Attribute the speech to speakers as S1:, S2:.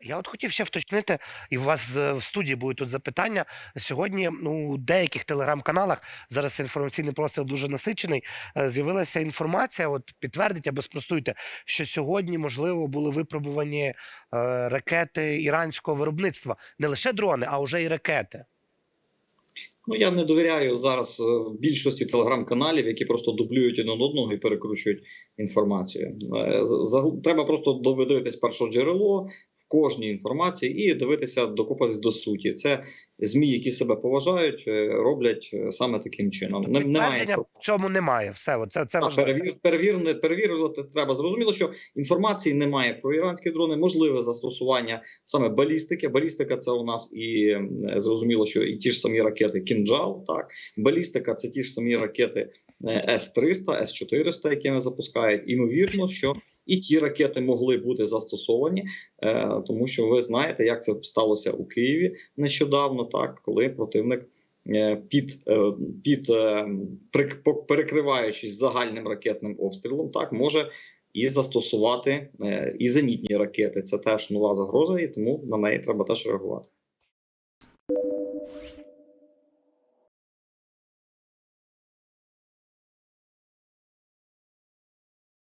S1: Я от хотів ще вточнити, і у вас е, в студії будуть тут запитання. Сьогодні ну, у деяких телеграм-каналах зараз інформаційний простір дуже насичений. е, З'явилася інформація, от підтвердіть або спростуйте, що сьогодні, можливо, були випробувані е, ракети іранського виробництва. Не лише дрони, а вже і ракети.
S2: Ну я не довіряю зараз більшості телеграм-каналів, які просто дублюють один одного і перекручують інформацію. Треба просто довидивитись перше джерело кожній інформації і дивитися, докопатись до суті. Це змі, які себе поважають, е, роблять е, саме таким чином. Не- Немає
S1: в цьому немає. Все, от це, важливо.
S2: перевір, перевір, перевірювати треба. Зрозуміло, що інформації немає про іранські дрони, можливе застосування саме балістики. Балістика це у нас і зрозуміло, що і ті ж самі ракети Кінджал. Так, балістика це ті ж самі ракети С-300, С-400, якими запускають. Імовірно, що і ті ракети могли бути застосовані, е, тому що ви знаєте, як це сталося у Києві нещодавно, так коли противник е, під, е, під перекриваючись загальним ракетним обстрілом, так може і застосувати і зенітні ракети. Це теж нова загроза, і тому на неї треба теж реагувати.